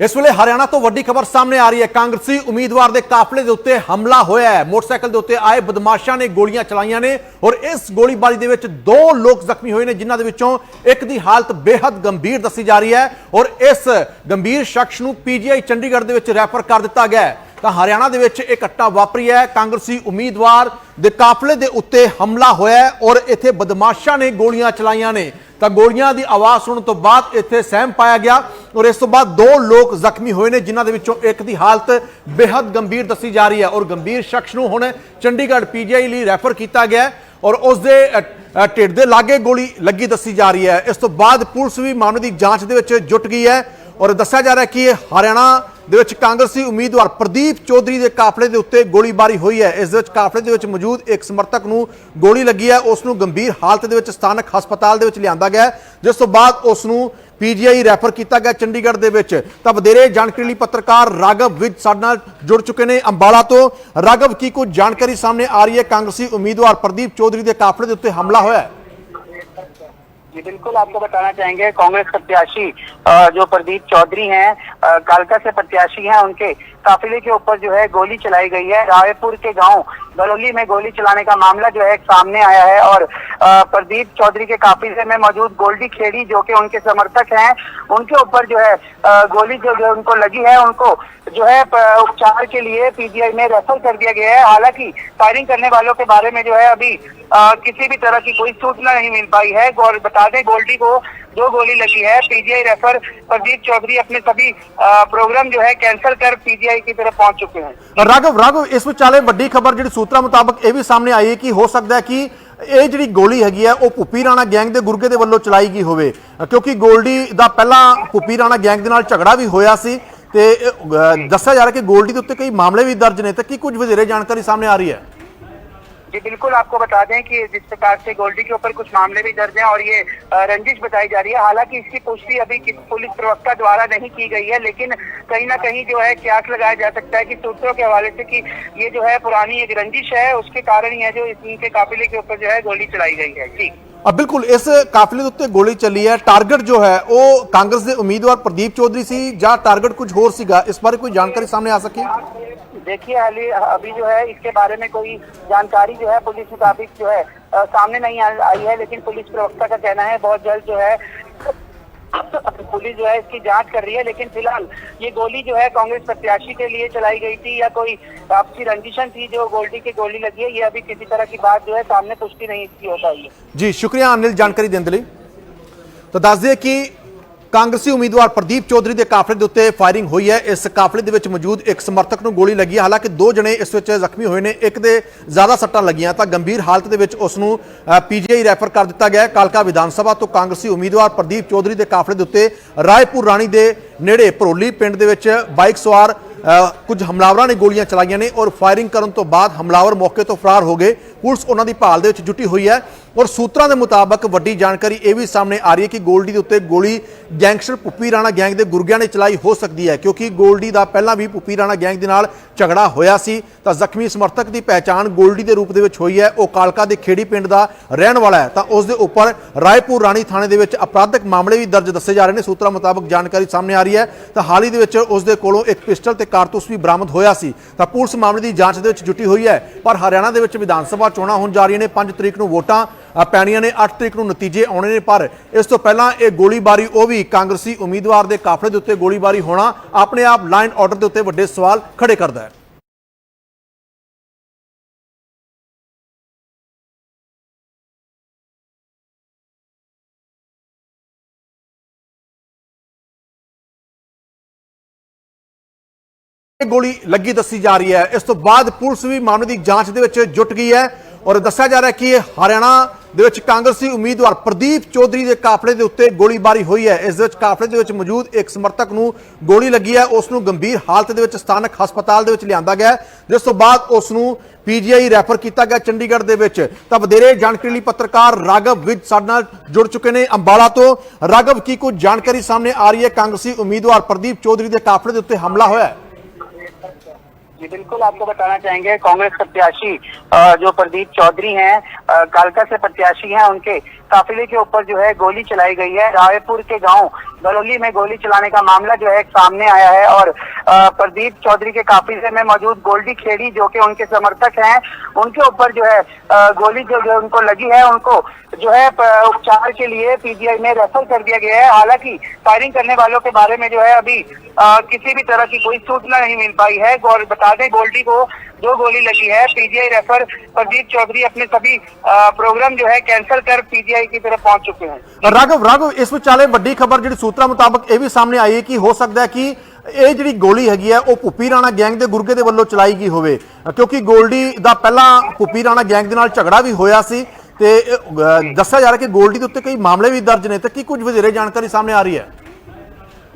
ਇਸ ਵੇਲੇ ਹਰਿਆਣਾ ਤੋਂ ਵੱਡੀ ਖਬਰ ਸਾਹਮਣੇ ਆ ਰਹੀ ਹੈ। ਕਾਂਗਰਸੀ ਉਮੀਦਵਾਰ ਦੇ ਕਾਫਲੇ ਦੇ ਉੱਤੇ ਹਮਲਾ ਹੋਇਆ ਹੈ। ਮੋਟਰਸਾਈਕਲ ਦੇ ਉੱਤੇ ਆਏ ਬਦਮਾਸ਼ਾਂ ਨੇ ਗੋਲੀਆਂ ਚਲਾਈਆਂ ਨੇ ਔਰ ਇਸ ਗੋਲੀਬਾਰੀ ਦੇ ਵਿੱਚ ਦੋ ਲੋਕ ਜ਼ਖਮੀ ਹੋਏ ਨੇ, ਜਿਨ੍ਹਾਂ ਦੇ ਵਿੱਚੋਂ ਇੱਕ ਦੀ ਹਾਲਤ ਬੇहद ਗੰਭੀਰ ਦੱਸੀ ਜਾ ਰਹੀ ਹੈ ਔਰ ਇਸ ਗੰਭੀਰ ਸ਼ਖਸ ਨੂੰ ਪੀਜੀਆਈ ਚੰਡੀਗੜ੍ਹ ਦੇ ਵਿੱਚ ਰੈਫਰ ਕਰ ਦਿੱਤਾ ਗਿਆ ਹੈ। ਤਾਂ ਹਰਿਆਣਾ ਦੇ ਵਿੱਚ ਇਹ ਘਟਨਾ ਵਾਪਰੀ ਹੈ। ਕਾਂਗਰਸੀ ਉਮੀਦਵਾਰ ਦੇ ਕਾਫਲੇ ਦੇ ਉੱਤੇ ਹਮਲਾ ਹੋਇਆ ਔਰ ਇੱਥੇ ਬਦਮਾਸ਼ਾਂ ਨੇ ਗੋਲੀਆਂ ਚਲਾਈਆਂ ਨੇ। ਤਾਂ ਗੋਲੀਆਂ ਦੀ ਆਵਾਜ਼ ਸੁਣਨ ਤੋਂ ਬਾਅਦ ਇੱਥੇ ਸਹਿਮ ਪਾਇਆ ਗਿਆ ਔਰ ਇਸ ਤੋਂ ਬਾਅਦ ਦੋ ਲੋਕ ਜ਼ਖਮੀ ਹੋਏ ਨੇ, ਜਿਨ੍ਹਾਂ ਦੇ ਵਿੱਚੋਂ ਇੱਕ ਦੀ ਹਾਲਤ ਬੇहद ਗੰਭੀਰ ਦੱਸੀ ਜਾ ਰਹੀ ਹੈ ਔਰ ਗੰਭੀਰ ਸ਼ਖਸ ਨੂੰ ਹੁਣ ਚੰਡੀਗੜ੍ਹ ਪੀਜੀਆਈ ਲਈ ਰੈਫਰ ਕੀਤਾ ਗਿਆ ਹੈ ਔਰ ਉਸ ਦੇ ਢਿੱਡ ਦੇ ਲਾਗੇ ਗੋਲੀ ਲੱਗੀ ਦੱਸੀ ਜਾ ਰਹੀ ਹੈ। ਇਸ ਤੋਂ ਬਾਅਦ ਪੁਲਿਸ ਵੀ ਮਾਮਲੇ ਦੀ ਜਾਂਚ ਦੇ ਵਿੱਚ ਜੁਟ ਗਈ ਹੈ ਔਰ ਦੱਸਿਆ ਜਾ ਰਿਹਾ ਕਿ ਇਹ ਹਰਿਆਣਾ ਦੇ ਵਿੱਚ ਕਾਂਗਰਸੀ ਉਮੀਦਵਾਰ ਪ੍ਰਦੀਪ ਚੌਧਰੀ ਦੇ ਕਾਫਲੇ ਦੇ ਉੱਤੇ ਗੋਲੀਬਾਰੀ ਹੋਈ ਹੈ। ਇਸ ਦੇ ਵਿੱਚ ਕਾਫਲੇ ਦੇ ਵਿੱਚ ਮੌਜੂਦ ਇੱਕ ਸਮਰਥਕ ਨੂੰ ਗੋਲੀ ਲੱਗੀ ਹੈ। ਉਸ ਨੂੰ ਗੰਭੀਰ ਹਾਲਤ ਦੇ ਵਿੱਚ ਸਥਾਨਕ ਹਸਪਤਾਲ ਦੇ ਵਿੱਚ ਲਿਆਂਦਾ ਗਿਆ ਜਿਸ ਤੋਂ ਬਾਅਦ ਉਸ ਨੂੰ ਪੀਜੀਆਈ ਰੈਫਰ ਕੀਤਾ ਗਿਆ ਚੰਡੀਗੜ੍ਹ ਦੇ ਵਿੱਚ ਤਾਂ ਵਧੇਰੇ ਜਾਣਕਾਰੀ ਲਈ ਪੱਤਰਕਾਰ ਰਾਘਵ ਵਿਜ ਸਾਡੇ ਨਾਲ ਜੁੜ ਚੁੱਕੇ ਨੇ ਅੰਬਾਲਾ ਤੋਂ ਰਾਘਵ ਕੀ ਕੁਝ ਜਾਣਕਾਰੀ ਸਾਹਮਣੇ ਆ ਰਹੀ ਹੈ ਕਾਂਗਰਸੀ ਉਮੀਦਵਾਰ ਪ੍ਰਦੀਪ ਚੌਧਰੀ ਦੇ ਕਾਫਲੇ ਦੇ ਉੱਤੇ ਹਮਲਾ ਹੋਇਆ ਹੈ जी बिल्कुल आपको बताना चाहेंगे कांग्रेस प्रत्याशी अ, जो प्रदीप चौधरी हैं अ, कालका से प्रत्याशी हैं उनके काफिले के ऊपर जो है गोली चलाई गई है। रायपुर के गाँव गलोली में गोली चलाने का मामला जो है सामने आया है और प्रदीप चौधरी के काफिले में मौजूद गोल्डी खेड़ी जो कि उनके समर्थक हैं उनके ऊपर जो है गोली जो उनको लगी है उनको जो है उपचार के लिए पीजीआई में रेफर कर दिया गया है। हालाँकि फायरिंग करने वालों के बारे में जो है अभी अ, किसी भी तरह की कोई सूचना नहीं मिल पाई है। और बता दें गोल्डी को जो गोली लगी है पीजीआई रेफर प्रदीप चौधरी अपने सभी प्रोग्राम जो है कैंसिल कर पीजीआई की तरफ पहुंच चुके हैं ਰਾਘਵ ਰਾਘਵ ਇਸ ਵਿਚਾਲੇ ਵੱਡੀ ਖਬਰ ਜਿਹੜੀ ਸੂਤਰਾਂ ਮੁਤਾਬਕ ਇਹ ਵੀ ਸਾਹਮਣੇ ਆਈ ਹੈ ਕਿ ਹੋ ਸਕਦਾ ਹੈ ਕਿ ਇਹ ਜਿਹੜੀ ਗੋਲੀ ਹੈਗੀ ਹੈ ਉਹ ਭੁੱਪੀ ਰਾਣਾ ਗੈਂਗ ਦੇ ਗੁਰਗੇ ਦੇ ਵੱਲੋਂ ਚਲਾਈ ਗਈ ਹੋਵੇ ਅ, ਕਿਉਂਕਿ ਗੋਲਡੀ ਦਾ ਪਹਿਲਾਂ ਭੁੱਪੀ ਰਾਣਾ ਗੈਂਗ ਦੇ ਨਾਲ ਝਗੜਾ ਵੀ ਹੋਇਆ ਸੀ ਤੇ ਇਹ, ਅ, ਦੱਸਿਆ ਜਾ ਰਿਹਾ ਕਿ ਗੋਲਡੀ ਦੇ ਉੱਤੇ ਕਈ ਮਾਮਲੇ ਵੀ ਦਰਜ ਨੇ ਤੇ ਕੀ ਕੁਝ ਵਧੇਰੇ ਜਾਣਕਾਰੀ ਸਾਹਮਣੇ ਆ ਰਹੀ ਹੈ जी, बिल्कुल आपको बता दें कि जिस प्रकार से गोल्डी के ऊपर कुछ मामले भी दर्ज हैं और ये रंजिश बताई जा रही है। हालाँकि इसकी पुष्टि अभी किस पुलिस प्रवक्ता द्वारा नहीं की गई है, लेकिन कहीं ना कहीं जो है क्यास लगाया जा सकता है कि सूत्रों के हवाले से कि ये जो है पुरानी एक रंजिश है, उसके कारण यह जो इनके काफिले के ऊपर जो है गोली चलाई गई है। जी। ਅ, ਬਿਲਕੁਲ ਇਸ ਕਾਫਲੇ ਦੇ ਉੱਤੇ ਗੋਲੀ ਚੱਲੀ ਹੈ ਟਾਰਗੇਟ ਜੋ ਹੈ ਉਹ ਕਾਂਗਰਸ ਦੇ ਉਮੀਦਵਾਰ ਪ੍ਰਦੀਪ ਚੌਧਰੀ ਸੀ ਜਾਂ ਟਾਰਗੇਟ ਕੁਝ ਹੋਰ ਸੀਗਾ ਇਸ ਬਾਰੇ ਕੋਈ ਜਾਣਕਾਰੀ ਸਾਹਮਣੇ आ सकी देखिए हाली अभी जो है इसके बारे में कोई जानकारी जो है पुलिस मुताबिक जो है अ, सामने नहीं आ- आई है लेकिन पुलिस प्रवक्ता का कहना है बहुत जल्द जो है पुलिस जो है इसकी जाँच कर रही है, लेकिन फ़िलहाल ये गोली जो है कांग्रेस प्रत्याशी के लिए चलाई गई थी या कोई आपसी रंजिशन थी जो गोल्डी की गोली लगी है, ये अभी किसी तरह की बात जो है सामने पुष्टि नहीं इसकी हो पाई है। जी, शुक्रिया अनिल, जानकारी देने तो दस दिए कि ਕਾਂਗਰਸੀ ਉਮੀਦਵਾਰ ਪ੍ਰਦੀਪ ਚੌਧਰੀ ਦੇ ਕਾਫਲੇ ਦੇ ਉੱਤੇ ਫਾਇਰਿੰਗ ਹੋਈ ਹੈ। ਇਸ ਕਾਫਲੇ ਦੇ ਵਿੱਚ ਮੌਜੂਦ ਇੱਕ ਸਮਰਥਕ ਨੂੰ ਗੋਲੀ ਲੱਗੀ ਹੈ। ਹਾਲਾਂਕਿ ਦੋ ਜਣੇ ਇਸ ਵਿੱਚ ਜ਼ਖਮੀ ਹੋਏ ਨੇ। ਇੱਕ ਦੇ ਜ਼ਿਆਦਾ ਸੱਟਾਂ ਲੱਗੀਆਂ ਤਾਂ ਗੰਭੀਰ ਹਾਲਤ ਦੇ ਵਿੱਚ ਉਸ ਨੂੰ ਪੀਜੀਆਈ ਰੈਫਰ ਕਰ ਦਿੱਤਾ ਗਿਆ ਹੈ। ਕਾਲਕਾ ਵਿਧਾਨ ਸਭਾ ਤੋਂ ਕਾਂਗਰਸੀ ਉਮੀਦਵਾਰ ਪ੍ਰਦੀਪ ਚੌਧਰੀ ਦੇ ਕਾਫਲੇ ਦੇ ਉੱਤੇ ਰਾਏਪੁਰ ਰਾਣੀ ਦੇ ਨੇੜੇ ਭਰੋਲੀ ਪਿੰਡ ਦੇ ਵਿੱਚ ਬਾਈਕ ਸਵਾਰ ਕੁਝ ਹਮਲਾਵਰਾਂ ਨੇ ਗੋਲੀਆਂ ਚਲਾਈਆਂ ਨੇ ਔਰ ਫਾਇਰਿੰਗ ਕਰਨ ਤੋਂ ਬਾਅਦ ਹਮਲਾਵਰ ਮੌਕੇ ਤੋਂ ਫਰਾਰ ਹੋ ਗਏ। ਪੁਲਿਸ ਉਹਨਾਂ ਦੀ ਭਾਲ ਦੇ ਵਿੱਚ ਜੁਟੀ ਹੋਈ ਹੈ। ਔਰ ਸੂਤਰਾਂ ਦੇ ਮੁਤਾਬਕ ਵੱਡੀ ਜਾਣਕਾਰੀ ਇਹ ਵੀ ਸਾਹਮਣੇ ਆ ਰਹੀ ਹੈ ਕਿ ਗੋਲਡੀ ਦੇ ਉੱਤੇ ਗੋਲੀ ਗੈਂਗਸਟਰ ਪੁੱਪੀ ਰਾਣਾ ਗੈਂਗ ਦੇ ਗੁਰਗਿਆਂ ਨੇ ਚਲਾਈ ਹੋ ਸਕਦੀ ਹੈ, ਕਿਉਂਕਿ ਗੋਲਡੀ ਦਾ ਪਹਿਲਾਂ ਵੀ ਪੁੱਪੀ ਰਾਣਾ ਗੈਂਗ ਦੇ ਨਾਲ ਝਗੜਾ ਹੋਇਆ ਸੀ। ਤਾਂ ਜ਼ਖਮੀ ਸਮਰਥਕ ਦੀ ਪਹਿਚਾਣ ਗੋਲਡੀ ਦੇ ਰੂਪ ਦੇ ਵਿੱਚ ਹੋਈ ਹੈ। ਉਹ ਕਾਲਕਾ ਦੇ ਖੇੜੀ ਪਿੰਡ ਦਾ ਰਹਿਣ ਵਾਲਾ ਹੈ। ਤਾਂ ਉਸ ਦੇ ਉੱਪਰ ਰਾਏਪੁਰ ਰਾਣੀ ਥਾਣੇ ਦੇ ਵਿੱਚ ਅਪਰਾਧਿਕ ਮਾਮਲੇ ਵੀ ਦਰਜ ਦੱਸੇ ਜਾ ਰਹੇ ਨੇ। ਸੂਤਰਾਂ ਮੁਤਾਬਕ ਜਾਣਕਾਰੀ ਸਾਹਮਣੇ ਆ ਰਹੀ ਹੈ। ਤਾਂ ਹਾਲ ਹੀ ਦੇ ਵਿੱਚ ਉਸ ਦੇ ਕੋਲੋਂ ਇੱਕ ਪਿਸਟਲ ਤੇ ਕਾਰਤੂਸ ਵੀ ਬਰਾਮਦ ਹੋਇਆ ਸੀ। ਤਾਂ ਪੁਲਿਸ ਮਾਮਲੇ ਦੀ ਜਾਂਚ ਦੇ ਵਿੱਚ ਜੁਟੀ ਹੋਈ ਹੈ। ਪਰ ਹਰਿਆਣਾ ਦੇ ਵਿੱਚ ਵਿਧਾਨ ਸਭਾ ਚੋਣਾਂ ਹੋਣ ਜਾ ਰਹੀਆਂ ਨੇ। 5 ਤਰੀਕ ਨੂੰ ਵੋਟਾਂ ਪੈਣੀਆਂ ਨੇ 8 ਤਰੀਕ ਨੂੰ ਨਤੀਜੇ ਆਉਣੇ ਨੇ, ਪਰ ਇਸ ਤੋਂ ਪਹਿਲਾਂ ਇਹ ਗੋਲੀਬਾਰੀ, ਉਹ ਵੀ ਕਾਂਗਰਸੀ ਉਮੀਦਵਾਰ ਦੇ ਕਾਫਲੇ ਦੇ ਉੱਤੇ ਗੋਲੀਬਾਰੀ ਹੋਣਾ ਆਪਣੇ ਆਪ ਲਾਈਨ ਆਰਡਰ ਦੇ ਉੱਤੇ ਵੱਡੇ ਸਵਾਲ ਖੜੇ ਕਰਦਾ ਹੈ। ਗੋਲੀ ਲੱਗੀ ਦੱਸੀ ਜਾ ਰਹੀ ਹੈ। ਇਸ ਤੋਂ ਬਾਅਦ ਪੁਲਿਸ ਵੀ ਮਾਮਲੇ ਦੀ ਜਾਂਚ ਦੇ ਵਿੱਚ ਜੁਟ ਗਈ ਹੈ। ਔਰ ਦੱਸਿਆ ਜਾ ਰਿਹਾ ਕਿ ਹਰਿਆਣਾ ਦੇ ਵਿੱਚ ਕਾਂਗਰਸੀ ਉਮੀਦਵਾਰ ਪ੍ਰਦੀਪ ਚੌਧਰੀ ਦੇ ਕਾਫਲੇ ਦੇ ਉੱਤੇ ਗੋਲੀਬਾਰੀ ਹੋਈ ਹੈ। ਇਸ ਦੇ ਵਿੱਚ ਕਾਫਲੇ ਦੇ ਵਿੱਚ ਮੌਜੂਦ ਇੱਕ ਸਮਰਥਕ ਨੂੰ ਗੋਲੀ ਲੱਗੀ ਹੈ। ਉਸ ਨੂੰ ਗੰਭੀਰ ਹਾਲਤ ਦੇ ਵਿੱਚ ਸਥਾਨਕ ਹਸਪਤਾਲ ਦੇ ਵਿੱਚ ਲਿਆਂਦਾ ਗਿਆ ਜਿਸ ਤੋਂ ਬਾਅਦ ਉਸ ਨੂੰ ਪੀਜੀਆਈ ਰੈਫਰ ਕੀਤਾ ਗਿਆ ਚੰਡੀਗੜ੍ਹ ਦੇ ਵਿੱਚ। ਤਾਂ ਵਧੇਰੇ ਜਾਣਕਾਰੀ ਲਈ ਪੱਤਰਕਾਰ ਰਾਘਵ ਵਿਜ ਸਾਡੇ ਨਾਲ ਜੁੜ ਚੁੱਕੇ ਨੇ ਅੰਬਾਲਾ ਤੋਂ। ਰਾਘਵ, ਕੀ ਕੁਝ ਜਾਣਕਾਰੀ ਸਾਹਮਣੇ ਆ ਰਹੀ ਹੈ? ਕਾਂਗਰਸੀ ਉਮੀਦਵਾਰ ਪ੍ਰਦੀਪ ਚੌਧਰੀ ਦੇ ਕਾਫਲੇ ਦੇ ਉੱਤੇ ਹਮਲਾ ਹੋਇਆ ਹੈ। जी बिल्कुल आपको बताना चाहेंगे कांग्रेस प्रत्याशी अ, जो प्रदीप चौधरी हैं अ, कालका से प्रत्याशी हैं उनके काफिले के ऊपर जो है गोली चलाई गई है। रायपुर के गाँव गलौली में गोली चलाने का मामला जो है सामने आया है और प्रदीप चौधरी के काफिले में मौजूद गोल्डी खेड़ी जो कि उनके समर्थक हैं उनके ऊपर जो है गोली जो जो उनको लगी है उनको जो है उपचार के लिए पीजीआई में रेफर कर दिया गया है। हालाँकि फायरिंग करने वालों के बारे में जो है अभी अ, किसी भी तरह की कोई सूचना नहीं मिल पाई है। और बता दें गोल्डी को जो गोली लगी है पीजीआई रेफर प्रदीप चौधरी अपने सभी अ, प्रोग्राम जो है कैंसिल कर पीजीआई की तरफ पहुंच चुके हैं ਰਾਘਵ ਰਾਘਵ ਇਸ ਵਿਚਾਲੇ ਵੱਡੀ ਖਬਰ ਜਿਹੜੀ ਸੂਤਰਾਂ ਮੁਤਾਬਕ ਇਹ ਵੀ ਸਾਹਮਣੇ ਆਈ ਹੈ ਕਿ ਹੋ ਸਕਦਾ ਹੈ ਕਿ ਇਹ ਜਿਹੜੀ ਗੋਲੀ ਹੈਗੀ ਹੈ ਉਹ ਭੁੱਪੀ ਰਾਣਾ ਗੈਂਗ ਦੇ ਗੁਰਗੇ ਦੇ ਵੱਲੋਂ ਚਲਾਈ ਗਈ ਹੋਵੇ ਕਿਉਂਕਿ ਗੋਲਡੀ ਦਾ ਪਹਿਲਾਂ ਭੁੱਪੀ ਰਾਣਾ ਗੈਂਗ ਦੇ ਨਾਲ ਝਗੜਾ ਵੀ ਹੋਇਆ ਸੀ ਤੇ ਇਹ, ਅਹ, ਦੱਸਿਆ ਜਾ ਰਿਹਾ ਕਿ ਗੋਲਡੀ ਦੇ ਉੱਤੇ ਕਈ ਮਾਮਲੇ ਵੀ ਦਰਜ ਨੇ ਤੇ ਕੀ ਕੁਝ ਵਧੇਰੇ ਜਾਣਕਾਰੀ ਸਾਹਮਣੇ ਆ ਰਹੀ ਹੈ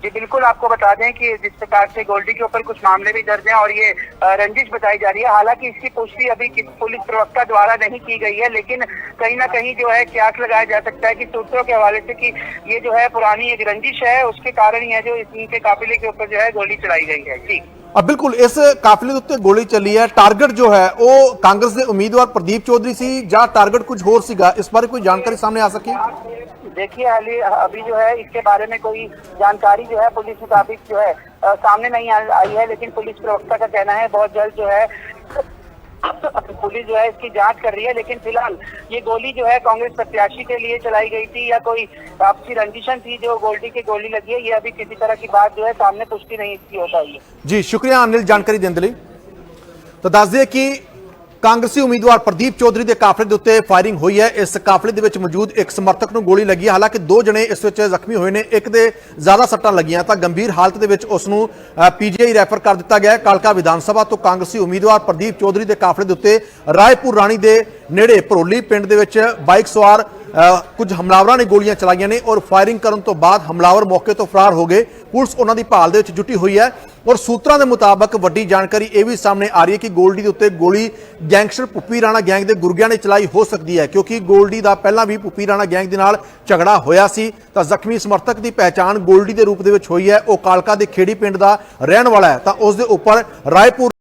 जी, बिल्कुल आपको बता दें कि जिस प्रकार से गोल्डी के ऊपर कुछ मामले भी दर्ज हैं और ये रंजिश बताई जा रही है। हालाँकि इसकी पुष्टि अभी पुलिस प्रवक्ता द्वारा नहीं की गई है, लेकिन कहीं ना कहीं जो है क्या लगाया जा सकता है कि सूत्रों के हवाले से कि ये जो है पुरानी एक रंजिश है, उसके कारण यह जो इनके काफिले के ऊपर जो है गोली चलाई गई है। जी। अब बिल्कुल, इस काफिले उत्ते गोली चली है। टारगेट जो है, वो कांग्रेस के उम्मीदवार प्रदीप चौधरी सी या टारगेट कुछ होर सी इस बारे कोई जानकारी सामने आ सकी? देखिए अली अभी जो है इसके बारे में कोई जानकारी जो है पुलिस मुताबिक जो है आ, सामने नहीं आई है लेकिन पुलिस प्रवक्ता का कहना है बहुत जल्द जो है पुलिस जो है इसकी जाँच कर रही है लेकिन फ़िलहाल ये गोली जो है कांग्रेस प्रत्याशी के लिए चलाई गई थी या कोई आपसी रंजिशन थी जो गोल्डी की गोली लगी है ये अभी किसी तरह की बात जो है सामने पुष्टि नहीं इसकी हो पाई है। जी शुक्रिया अनिल जानकारी देने तो दस दिए की ਕਾਂਗਰਸੀ ਉਮੀਦਵਾਰ ਪ੍ਰਦੀਪ ਚੌਧਰੀ ਦੇ ਕਾਫਲੇ ਦੇ ਉੱਤੇ ਫਾਇਰਿੰਗ ਹੋਈ ਹੈ। ਇਸ ਕਾਫਲੇ ਦੇ ਵਿੱਚ ਮੌਜੂਦ ਇੱਕ ਸਮਰਥਕ ਨੂੰ ਗੋਲੀ ਲੱਗੀ। ਹੈ ਹਾਲਾਂਕਿ ਦੋ ਜਣੇ ਇਸ ਵਿੱਚ ਜ਼ਖਮੀ ਹੋਏ ਨੇ। ਇੱਕ ਦੇ ਜ਼ਿਆਦਾ ਸੱਟਾਂ ਲੱਗੀਆਂ ਤਾਂ ਗੰਭੀਰ ਹਾਲਤ ਦੇ ਵਿੱਚ ਉਸ ਨੂੰ ਪੀਜੀਆਈ ਰੈਫਰ ਕਰ ਦਿੱਤਾ ਗਿਆ ਹੈ। ਕਾਲਕਾ ਵਿਧਾਨ ਸਭਾ ਤੋਂ ਕਾਂਗਰਸੀ ਉਮੀਦਵਾਰ ਪ੍ਰਦੀਪ ਚੌਧਰੀ ਦੇ ਕਾਫਲੇ ਦੇ ਉੱਤੇ ਰਾਏਪੁਰ ਰਾਣੀ ਦੇ ਨੇੜੇ ਭਰੋਲੀ ਪਿੰਡ ਦੇ ਵਿੱਚ ਬਾਈਕ ਸਵਾਰ ਕੁਝ ਹਮਲਾਵਰਾਂ ਨੇ ਗੋਲੀਆਂ ਚਲਾਈਆਂ ਨੇ ਔਰ ਫਾਇਰਿੰਗ ਕਰਨ ਤੋਂ ਬਾਅਦ ਹਮਲਾਵਰ ਮੌਕੇ ਤੋਂ ਫਰਾਰ ਹੋ ਗਏ। ਪੁਲਿਸ ਉਹਨਾਂ ਦੀ ਭਾਲ ਦੇ ਵਿੱਚ ਜੁਟੀ ਹੋਈ ਹੈ ਔਰ ਸੂਤਰਾਂ ਦੇ ਮੁਤਾਬਕ ਵੱਡੀ ਜਾਣਕਾਰੀ ਇਹ ਵੀ ਸਾਹਮਣੇ ਆ ਰਹੀ ਹੈ ਕਿ ਗੋਲਡੀ ਦੇ ਉੱਤੇ ਗੋਲੀ ਗੈਂਗਸਟਰ ਪੁੱਪੀ ਰਾਣਾ ਗੈਂਗ ਦੇ ਗੁਰਗਿਆਂ ਨੇ ਚਲਾਈ ਹੋ ਸਕਦੀ ਹੈ ਕਿਉਂਕਿ ਗੋਲਡੀ ਦਾ ਪਹਿਲਾਂ ਵੀ ਪੁੱਪੀ ਰਾਣਾ ਗੈਂਗ ਦੇ ਨਾਲ ਝਗੜਾ ਹੋਇਆ ਸੀ। ਤਾਂ ਜ਼ਖਮੀ ਸਮਰਥਕ ਦੀ ਪਹਿਚਾਣ ਗੋਲਡੀ ਦੇ ਰੂਪ ਦੇ ਵਿੱਚ ਹੋਈ ਹੈ। ਉਹ ਕਾਲਕਾ ਦੇ ਖੇੜੀ ਪਿੰਡ ਦਾ ਰਹਿਣ ਵਾਲਾ ਹੈ। ਤਾਂ ਉਸ ਦੇ ਉੱਪਰ ਰਾਏਪੁਰ